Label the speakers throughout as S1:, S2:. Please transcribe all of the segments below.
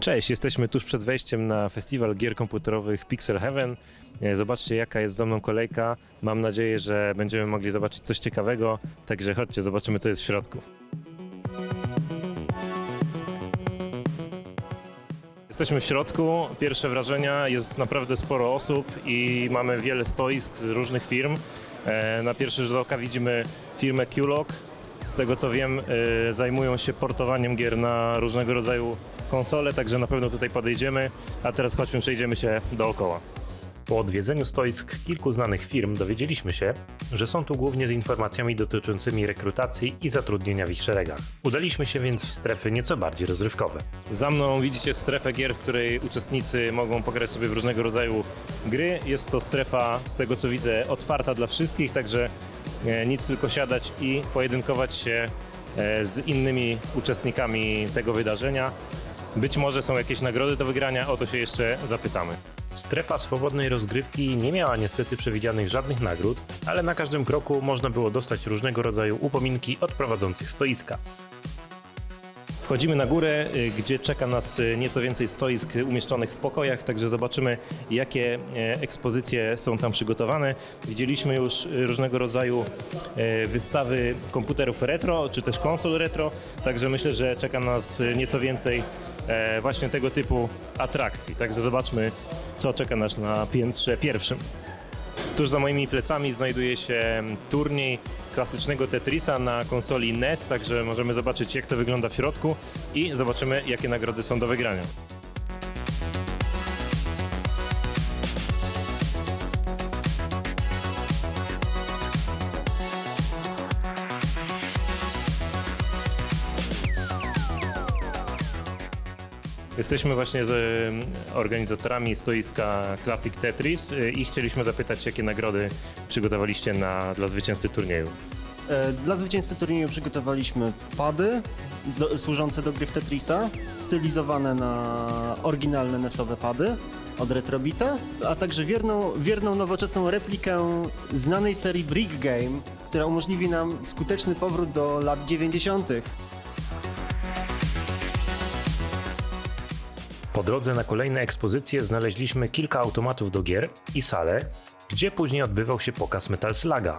S1: Cześć, jesteśmy tuż przed wejściem na festiwal gier komputerowych Pixel Heaven. E, Zobaczcie jaka jest za mną kolejka. Mam nadzieję, że będziemy mogli zobaczyć coś ciekawego, także chodźcie, zobaczymy co jest w środku. Jesteśmy w środku. Pierwsze wrażenia, jest naprawdę sporo osób i mamy wiele stoisk z różnych firm. E, Na pierwszy rzut oka widzimy firmę Qlog. Z tego co wiem, e, zajmują się portowaniem gier na różnego rodzaju konsole, także na pewno tutaj podejdziemy. A teraz chodźmy, przejdziemy się dookoła. Po odwiedzeniu stoisk kilku znanych firm dowiedzieliśmy się, że są tu głównie z informacjami dotyczącymi rekrutacji i zatrudnienia w ich szeregach. Udaliśmy się więc w strefy nieco bardziej rozrywkowe. Za mną widzicie strefę gier, w której uczestnicy mogą pograć sobie w różnego rodzaju gry. Jest to strefa, z tego co widzę, otwarta dla wszystkich, także e, nic tylko siadać i pojedynkować się e, z innymi uczestnikami tego wydarzenia. Być może są jakieś nagrody do wygrania, o to się jeszcze zapytamy. Strefa swobodnej rozgrywki nie miała niestety przewidzianych żadnych nagród, ale na każdym kroku można było dostać różnego rodzaju upominki od prowadzących stoiska. Wchodzimy na górę, y, gdzie czeka nas y, nieco więcej stoisk umieszczonych w pokojach, także zobaczymy, jakie e, ekspozycje są tam przygotowane. Widzieliśmy już różnego rodzaju e, wystawy komputerów retro, czy też konsol retro, także myślę, że czeka nas y, nieco więcej właśnie tego typu atrakcji. Także zobaczmy, co czeka nas na piętrze pierwszym. Tuż za moimi plecami znajduje się turniej klasycznego Tetrisa na konsoli NES, także możemy zobaczyć jak to wygląda w środku i zobaczymy jakie nagrody są do wygrania. Jesteśmy właśnie z organizatorami stoiska Classic Tetris e, i chcieliśmy zapytać, jakie nagrody przygotowaliście na, dla zwycięzcy turnieju.
S2: E, Dla zwycięzcy turnieju przygotowaliśmy pady do, służące do gry w Tetrisa, stylizowane na oryginalne NES-owe pady od Retrobita, a także wierną, wierną nowoczesną replikę znanej serii Brick Game, która umożliwi nam skuteczny powrót do lat 90.
S1: Po drodze na kolejne ekspozycje znaleźliśmy kilka automatów do gier i salę, gdzie później odbywał się pokaz Metal Sluga.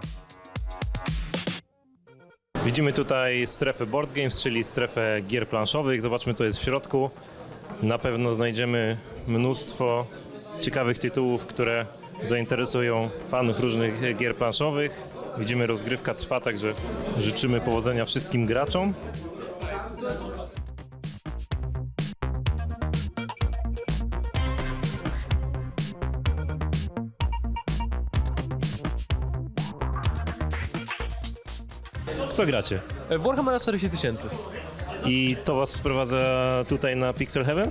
S1: Widzimy tutaj strefę board games, czyli strefę gier planszowych. Zobaczmy co jest w środku. Na pewno znajdziemy mnóstwo ciekawych tytułów, które zainteresują fanów różnych gier planszowych. Widzimy rozgrywka trwa, także życzymy powodzenia wszystkim graczom. W co gracie?
S3: W Warhammera 40 tysięcy.
S1: I to was sprowadza tutaj na Pixel Heaven?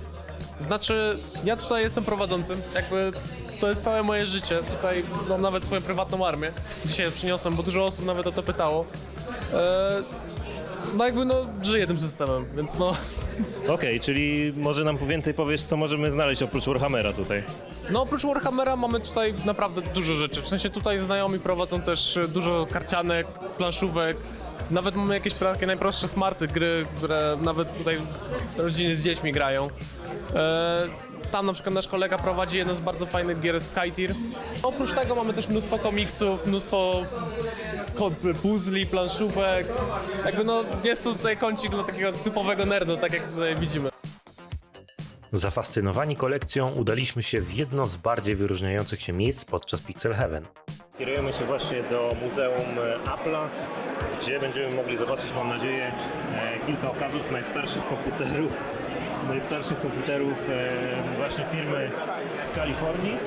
S3: Znaczy, ja tutaj jestem prowadzącym, jakby to jest całe moje życie. Tutaj mam nawet swoją prywatną armię. Dzisiaj przyniosłem, bo dużo osób nawet o to pytało. Eee, no jakby no, żyję tym systemem, więc no...
S1: Okej, czyli może nam więcej powiesz, co możemy znaleźć oprócz Warhammera tutaj.
S3: No oprócz Warhammera mamy tutaj naprawdę dużo rzeczy. W sensie tutaj znajomi prowadzą też e, dużo karcianek, planszówek. Nawet mamy jakieś takie najprostsze smarty gry, które nawet tutaj rodziny z dziećmi grają. E, tam na przykład nasz kolega prowadzi jeden z bardzo fajnych gier Skytier. Oprócz tego mamy też mnóstwo komiksów, mnóstwo puzli, planszówek. Jakby no jest to tutaj kącik dla takiego typowego nerdu, tak jak tutaj widzimy.
S1: Zafascynowani kolekcją udaliśmy się w jedno z bardziej wyróżniających się miejsc podczas Pixel Heaven. Kierujemy się właśnie do Muzeum Apple'a, gdzie będziemy mogli zobaczyć, mam nadzieję, e, kilka okazów najstarszych komputerów, najstarszych komputerów e, właśnie firmy z Kalifornii.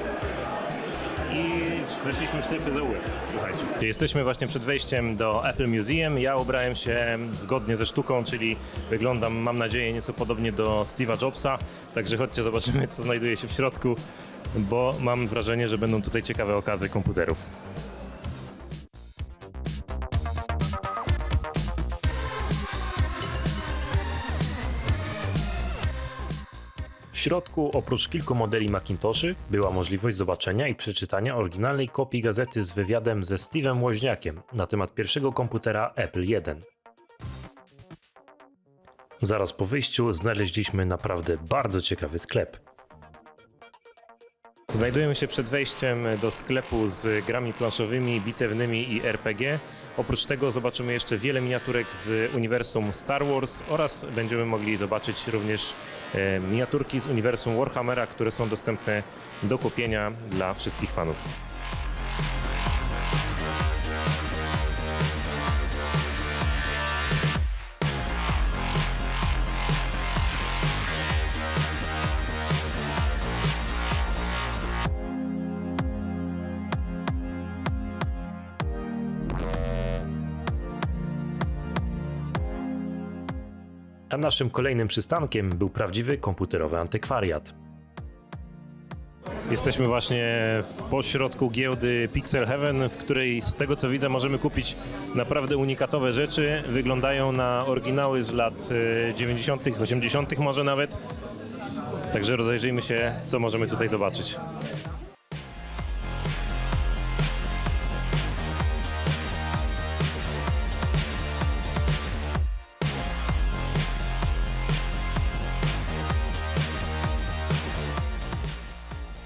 S1: I weszliśmy w strefę zaułek, słuchajcie. Jesteśmy właśnie przed wejściem do Apple Museum. Ja ubrałem się zgodnie ze sztuką, czyli wyglądam, mam nadzieję, nieco podobnie do Steve'a Jobsa. Także chodźcie, zobaczymy, co znajduje się w środku, bo mam wrażenie, że będą tutaj ciekawe okazy komputerów.
S4: Środku, oprócz kilku modeli Macintoshy, była możliwość zobaczenia i przeczytania oryginalnej kopii gazety z wywiadem ze Steve'em Woźniakiem na temat pierwszego komputera Apple I. Zaraz po wyjściu znaleźliśmy naprawdę bardzo ciekawy sklep.
S1: Znajdujemy się przed wejściem do sklepu z grami planszowymi, bitewnymi i RPG. Oprócz tego zobaczymy jeszcze wiele miniaturek z uniwersum Star Wars oraz będziemy mogli zobaczyć również e, miniaturki z uniwersum Warhammera, które są dostępne do kupienia dla wszystkich fanów.
S4: A naszym kolejnym przystankiem był prawdziwy komputerowy antykwariat.
S1: Jesteśmy właśnie w pośrodku giełdy Pixel Heaven, w której z tego co widzę możemy kupić naprawdę unikatowe rzeczy. Wyglądają na oryginały z lat e, 90., 80., może nawet. Także rozejrzyjmy się, co możemy tutaj zobaczyć.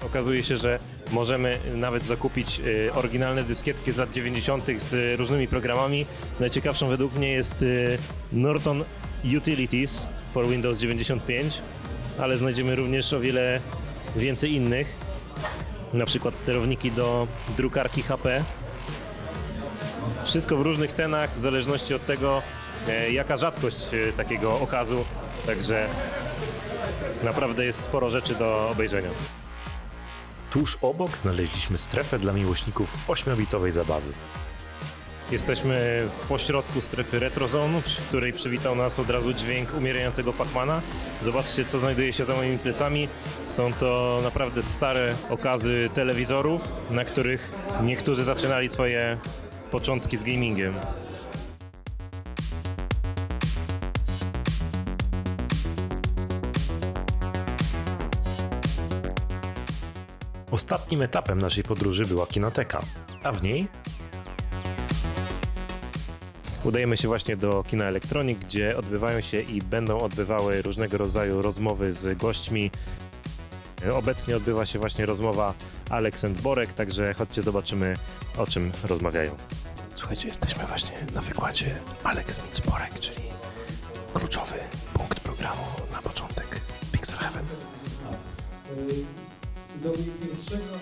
S1: Okazuje się, że możemy nawet zakupić e, oryginalne dyskietki z lat 90. z różnymi programami. Najciekawszą według mnie jest e, Norton Utilities for Windows 95, ale znajdziemy również o wiele więcej innych. Na przykład sterowniki do drukarki HP. Wszystko w różnych cenach, w zależności od tego, e, jaka rzadkość e, takiego okazu. Także naprawdę jest sporo rzeczy do obejrzenia.
S4: Tuż obok znaleźliśmy strefę dla miłośników 8-bitowej zabawy.
S1: Jesteśmy w pośrodku strefy RetroZone, przy której przywitał nas od razu dźwięk umierającego Pacmana. Zobaczcie, co znajduje się za moimi plecami. Są to naprawdę stare okazy telewizorów, na których niektórzy zaczynali swoje początki z gamingiem.
S4: Ostatnim etapem naszej podróży była kinoteka, a w niej
S1: Udajemy się właśnie do kina Elektronik, gdzie odbywają się i będą odbywały różnego rodzaju rozmowy z gośćmi. Obecnie odbywa się właśnie rozmowa and Borek, także chodźcie zobaczymy o czym rozmawiają. Słuchajcie, jesteśmy właśnie na wykładzie meets Borek, czyli kluczowy punkt programu na początek Pixel Heaven.
S5: Do mnie pierwszego